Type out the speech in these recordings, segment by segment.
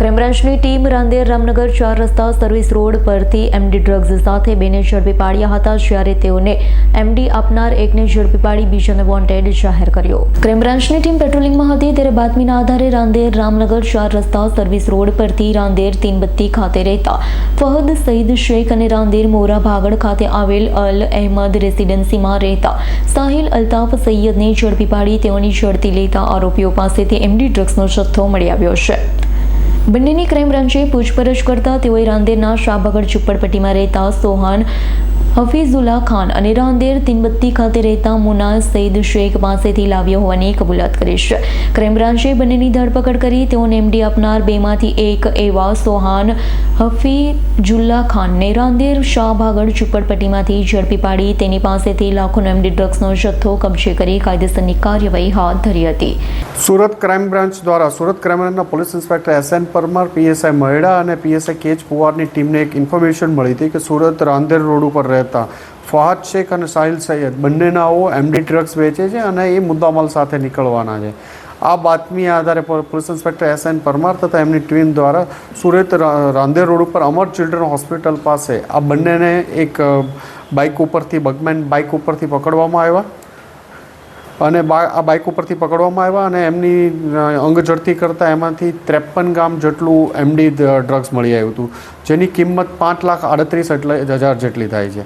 Crime બ્રાન્ચની team Rander Ramnagar ચાર રસ્તા સર્વિસ રોડ પરથી એમડી ડ્રગ્સ સાથે બેને ઝડપી પાડ્યા હતા, જ્યારે તેઓને એમડી આપનાર એકને ઝડપી પાડી બીજાને વોન્ટેડ જાહેર કર્યો. ક્રાઇમબ્રાન્ચની ટીમ પેટ્રોલિંગમાં હતી, ત્યારે બાતમીના આધારે રાંદેર રામનગર ચાર રસ્તા સર્વિસ રોડ પરથી રાંદેર તીનબત્તી ખાતે રહેતા ફહદ સઈદ શેખ અને રાંદેર મોરા ભાગડ ખાતે આવેલ અલ અહેમદ રેસિડેન્સીમાં રહેતા સાહિલ અલ્તાફ સૈયદને ઝડપી પાડી તેઓની ઝડપી લેતા આરોપીઓ પાસેથી એમડી ડ્રગ્સનો જથ્થો મળી આવ્યો છે. બંનેની ક્રાઇમ બ્રાન્ચે પૂછપરછ કરતા તેઓએ રાંદેરના શાહબગડ ઝુંપડપટ્ટીમાં રહેતા સોહાન હફીઝુલ્લા ખાન અને રાંદેર તિનબત્તી ખાતે રહેતા મુના સૈદ શેખ પાસેથી લાવ્યો હોવાની કબૂલાત કરી છે. ક્રાઇમ બ્રાન્ચે બંનેની ધરપકડ કરી, તેઓને એમડી આપનાર બેમાંથી એક એવા સોહાન હફીઝુલ્લા ખાનને રાંદેર શાહભાગળ ઝુંપડપટ્ટીમાંથી ઝડપી પાડી, તેની પાસેથી લાખોનો એમડી ડ્રગ્સનો જથ્થો કબજે કરી કાયદેસરની કાર્યવાહી હાથ ધરી હતી. સુરત ક્રાઇમ બ્રાન્ચ દ્વારા સુરત ક્રાઇમ બ્રાન્ચના police inspector S N Parmar PSI Maheda અને પીએસઆઈ કેચ પુવારની ટીમને એક ઇન્ફોર્મેશન મળી હતી કે સુરત રાંદેર રોડ ઉપર રહેતા. ફહાદ શેખ અને સાહિલ સૈયદ બંનેનાઓ એમડી ડ્રગ્સ વેચે છે અને એ મુદ્દામાલ સાથે નીકળવાના છે. આ બાતમી આધારે police inspector S N Parmar તથા એમની ટીમ દ્વારા સુરત રાંદેર રોડ ઉપર અમર ચિલ્ડ્રન હોસ્પિટલ પાસે આ બંનેને એક બાઇક ઉપરથી બગમેન બાઇક ઉપરથી પકડવામાં આવ્યા. અને આ બાઇક ઉપરથી પકડવામાં આવ્યા અને એમની અ, અંગ ઝડતી કરતાં એમાંથી ત્રેપન ગ્રામ જેટલું એમડી ડ્રગ્સ મળી આવ્યું હતું જેની કિંમત પાંચ લાખ આડત્રીસ હજાર જેટલી થાય છે.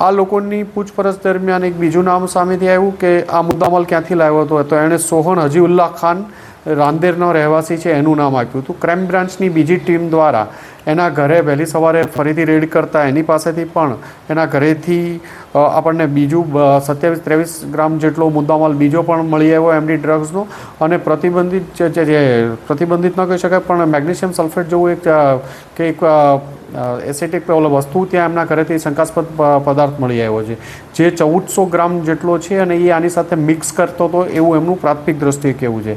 આ લોકોની પૂછપરછ દરમિયાન એક બીજું નામ સામેથી આવ્યું કે આ મુદ્દામાલ ક્યાંથી લાવ્યો હતો તો એણે સોહન હજીઉલ્લા ખાન રાંદેરનો રહેવાસી છે, એનું નામ આપ્યું હતું. ક્રાઇમ બ્રાન્ચની બીજી ટીમ દ્વારા એના ઘરે વહેલી સવારે ફરીથી રેડ કરતા એની પાસેથી પણ એના ઘરેથી આપણને બીજું સત્યાવીસ ત્રેવીસ ગ્રામ જેટલો મુદ્દામાલ બીજો પણ મળી આવ્યો એમડી ડ્રગ્સનો. અને પ્રતિબંધિત જે પ્રતિબંધિત ન કહી શકાય, પણ મેગ્નેશિયમ સલ્ફેટ જેવું એક કે એક એસેટિક ઓલો વસ્તુ ત્યાં એમના ઘરેથી શંકાસ્પદ પદાર્થ મળી આવ્યો છે. જે ચૌદસો ગ્રામ જેટલો છે અને એ આની સાથે મિક્સ કરતો હતો એવું એમનું પ્રાથમિક દ્રષ્ટિએ કહેવું છે.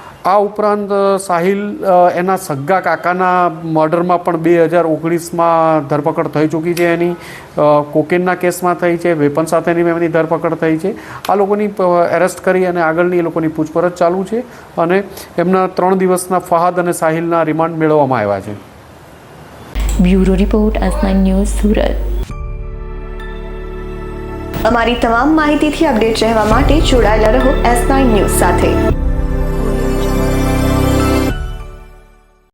આ ઉપરાંત સાહિલ એના સગ્ગા કાકાના મર્ડરમાં પણ બે હજાર ઓગણીસમાં ધરપકડ થઈ ચૂકી છે એની. કોકેનના કેસમાં થઈ છે વેપન સાથેની એમની ધરપકડ થઈ છે. આ લોકોની એરેસ્ટ કરી અને આગળની એ લોકોની પૂછપરછ ચાલુ છે અને એમના ત્રણ દિવસના ફહાદ અને સાહિલના રિમાન્ડ મેળવવામાં આવ્યા છે. Bureau report S nine news Surat. અમારી તમામ માહિતીથી અપડેટ રહેવા માટે જોડાયેલા રહો એસ નાઇન ન્યૂઝ સાથે.